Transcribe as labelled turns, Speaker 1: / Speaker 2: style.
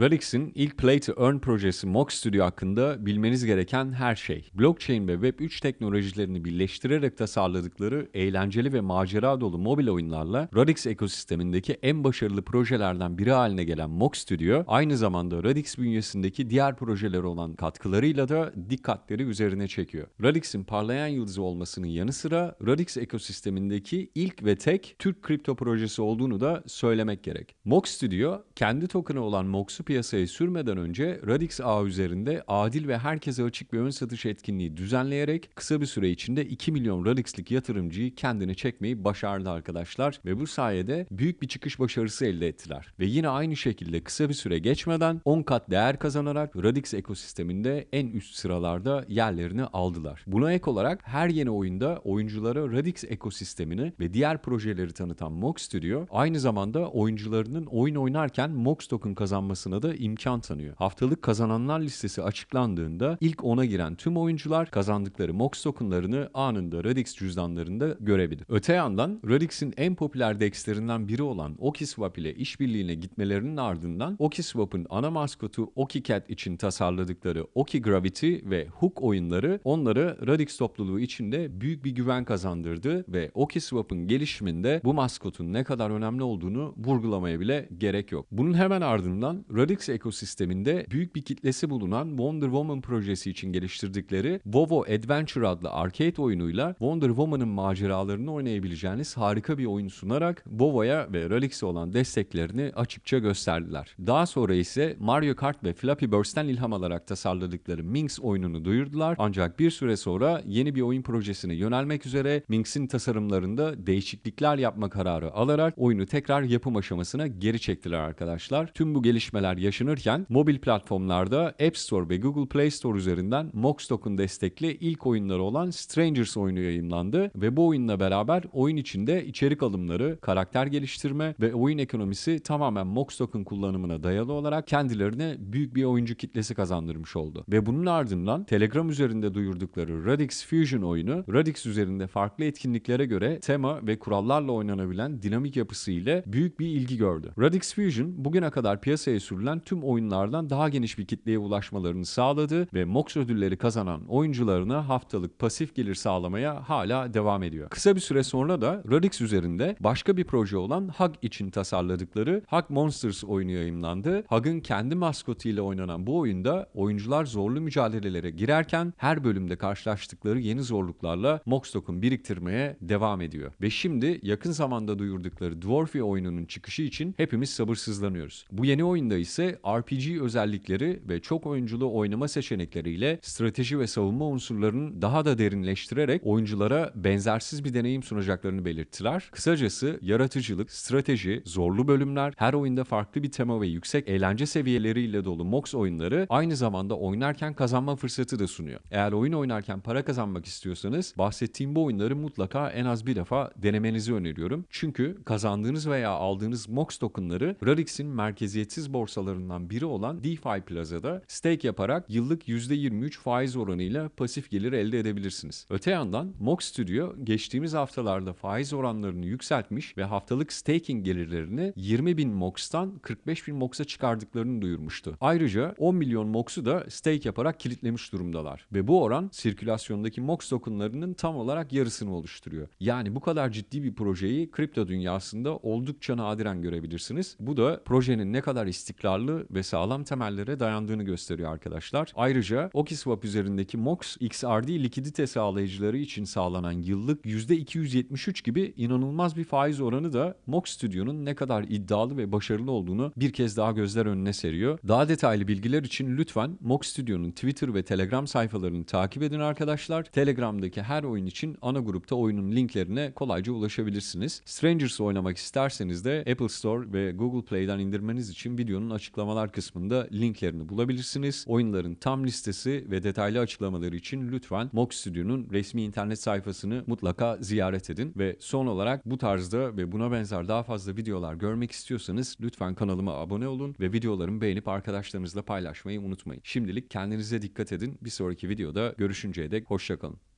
Speaker 1: Radix'in ilk Play to Earn projesi Mox Studio hakkında bilmeniz gereken her şey. Blockchain ve Web3 teknolojilerini birleştirerek tasarladıkları eğlenceli ve macera dolu mobil oyunlarla Radix ekosistemindeki en başarılı projelerden biri haline gelen Mox Studio, aynı zamanda Radix bünyesindeki diğer projeler olan katkılarıyla da dikkatleri üzerine çekiyor. Radix'in parlayan yıldızı olmasının yanı sıra Radix ekosistemindeki ilk ve tek Türk kripto projesi olduğunu da söylemek gerek. Mox Studio, kendi token'ı olan Mox'u piyasaya sürmeden önce Radix ağ üzerinde adil ve herkese açık bir ön satış etkinliği düzenleyerek kısa bir süre içinde 2 milyon Radix'lik yatırımcıyı kendine çekmeyi başardı arkadaşlar ve bu sayede büyük bir çıkış başarısı elde ettiler. Ve yine aynı şekilde kısa bir süre geçmeden 10 kat değer kazanarak Radix ekosisteminde en üst sıralarda yerlerini aldılar. Buna ek olarak her yeni oyunda oyunculara Radix ekosistemini ve diğer projeleri tanıtan Mox Studio aynı zamanda oyuncularının oyun oynarken Mox token kazanmasına da imkan tanıyor. Haftalık kazananlar listesi açıklandığında ilk ona giren tüm oyuncular kazandıkları Mox tokenlarını anında Radix cüzdanlarında görebilir. Öte yandan Radix'in en popüler dexlerinden biri olan OkiSwap ile işbirliğine gitmelerinin ardından OkiSwap'ın ana maskotu OkiCat için tasarladıkları Oki Gravity ve Hook oyunları onları Radix topluluğu içinde büyük bir güven kazandırdı ve OkiSwap'ın gelişiminde bu maskotun ne kadar önemli olduğunu vurgulamaya bile gerek yok. Bunun hemen ardından Radix ekosisteminde büyük bir kitlesi bulunan Wonder Woman projesi için geliştirdikleri Vovo Adventure adlı arcade oyunuyla Wonder Woman'ın maceralarını oynayabileceğiniz harika bir oyun sunarak Vovo'ya ve Radix'e olan desteklerini açıkça gösterdiler. Daha sonra ise Mario Kart ve Flappy Birds'ten ilham alarak tasarladıkları Minx oyununu duyurdular. Ancak bir süre sonra yeni bir oyun projesine yönelmek üzere Minx'in tasarımlarında değişiklikler yapma kararı alarak oyunu tekrar yapım aşamasına geri çektiler arkadaşlar. Tüm bu gelişmeler yaşanırken mobil platformlarda App Store ve Google Play Store üzerinden Mox Token destekli ilk oyunları olan Strangers oyunu yayınlandı ve bu oyunla beraber oyun içinde içerik alımları, karakter geliştirme ve oyun ekonomisi tamamen Mox Token kullanımına dayalı olarak kendilerine büyük bir oyuncu kitlesi kazandırmış oldu. Ve bunun ardından Telegram üzerinde duyurdukları Radix Fusion oyunu Radix üzerinde farklı etkinliklere göre tema ve kurallarla oynanabilen dinamik yapısı ile büyük bir ilgi gördü. Radix Fusion bugüne kadar piyasaya sürülen tüm oyunlardan daha geniş bir kitleye ulaşmalarını sağladı ve MOX ödülleri kazanan oyuncularına haftalık pasif gelir sağlamaya hala devam ediyor. Kısa bir süre sonra da Radix üzerinde başka bir proje olan Hug için tasarladıkları Hug Monsters oyunu yayınlandı. Hug'ın kendi maskotiyle oynanan bu oyunda oyuncular zorlu mücadelelere girerken her bölümde karşılaştıkları yeni zorluklarla Mox token biriktirmeye devam ediyor. Ve şimdi yakın zamanda duyurdukları Dwarfy oyununun çıkışı için hepimiz sabırsızlanıyoruz. Bu yeni oyunda ise RPG özellikleri ve çok oyunculu oynama seçenekleriyle strateji ve savunma unsurlarını daha da derinleştirerek oyunculara benzersiz bir deneyim sunacaklarını belirttiler. Kısacası yaratıcılık, strateji, zorlu bölümler, her oyunda farklı bir tema ve yüksek eğlence seviyeleriyle dolu MOX oyunları aynı zamanda oynarken kazanma fırsatı da sunuyor. Eğer oyun oynarken para kazanmak istiyorsanız bahsettiğim bu oyunları mutlaka en az bir defa denemenizi öneriyorum. Çünkü kazandığınız veya aldığınız MOX tokenları Radix'in merkeziyetsiz borsalarından biri olan DeFi Plaza'da stake yaparak yıllık %23 faiz oranıyla pasif gelir elde edebilirsiniz. Öte yandan Mox Studio geçtiğimiz haftalarda faiz oranlarını yükseltmiş ve haftalık staking gelirlerini 20 bin MOX'tan 45 bin MOX'a çıkardıklarını duyurmuştu. Ayrıca 10 milyon MOX'u da stake yaparak kilitlemiş durumdalar. Ve bu oran sirkülasyondaki MOX tokenlarının tam olarak yarısını oluşturuyor. Yani bu kadar ciddi bir projeyi kripto dünyasında oldukça nadiren görebilirsiniz. Bu da projenin ne kadar istikrarlı ve sağlam temellere dayandığını gösteriyor arkadaşlar. Ayrıca OkiSwap üzerindeki MOX XRD likidite sağlayıcıları için sağlanan yıllık %273 gibi inanılmaz bir faiz oranı da Mox Studio'nun ne kadar iddialı ve başarılı olduğunu bir kez daha gözler önüne seriyor. Daha detaylı bilgiler için lütfen Mox Studio'nun Twitter ve Telegram sayfalarını takip edin arkadaşlar. Telegram'daki her oyun için ana grupta oyunun linklerine kolayca ulaşabilirsiniz. Strangers oynamak isterseniz de Apple Store ve Google Play'den indirmeniz için videonun açıklamalar kısmında linklerini bulabilirsiniz. Oyunların tam listesi ve detaylı açıklamaları için lütfen Mox Studio'nun resmi internet sayfasını mutlaka ziyaret edin ve son olarak bu tarzda ve buna benzer daha fazla videolar görmek istiyorsanız lütfen kanalıma abone olun ve videolarımı beğenip arkadaşlarınızla paylaşmayı unutmayın. Şimdilik kendinize dikkat edin. Bir sonraki videoda görüşünceye dek hoşçakalın.